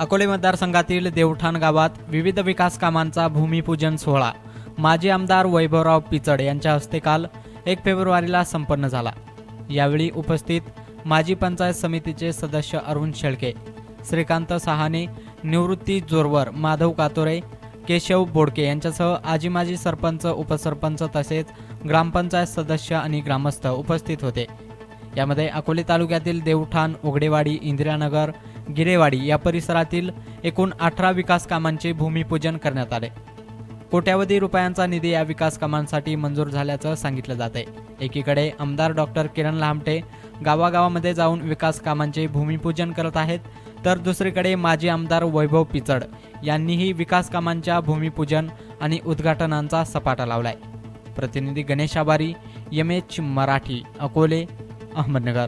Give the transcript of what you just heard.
अकोले मतदारसंघातील देवठाण गावात विविध विकास कामांचा भूमिपूजन सोहळा. माजी आमदार वैभवराव पिचड यांच्या हस्ते काल एक फेब्रुवारीला संपन्न झाला. यावेळी उपस्थित माजी पंचायत समितीचे सदस्य अरुण शेळके श्रीकांत सहाने निवृत्ती जोरवर माधव कातोरे केशव बोडके यांच्यासह आजी माजी सरपंच उपसरपंच तसेच ग्रामपंचायत सदस्य आणि ग्रामस्थ उपस्थित होते. यामध्ये अकोले तालुक्यातील देवठाण उघडेवाडी इंदिरानगर गिरेवाडी या परिसरातील एकूण अठरा विकास कामांचे भूमिपूजन करण्यात आले. कोट्यावधी रुपयांचा निधी या विकास कामांसाठी मंजूर झाल्याचं सांगितलं जात आहे एकीकडे आमदार डॉक्टर किरण लामटे गावागावामध्ये जाऊन विकास कामांचे भूमिपूजन करत आहेत तर दुसरीकडे माजी आमदार वैभव पिचड यांनीही विकास कामांच्या भूमिपूजन आणि उद्घाटनांचा सपाटा लावलाय. प्रतिनिधी गणेश आबारी एम एच मराठी अकोले अहमदनगर.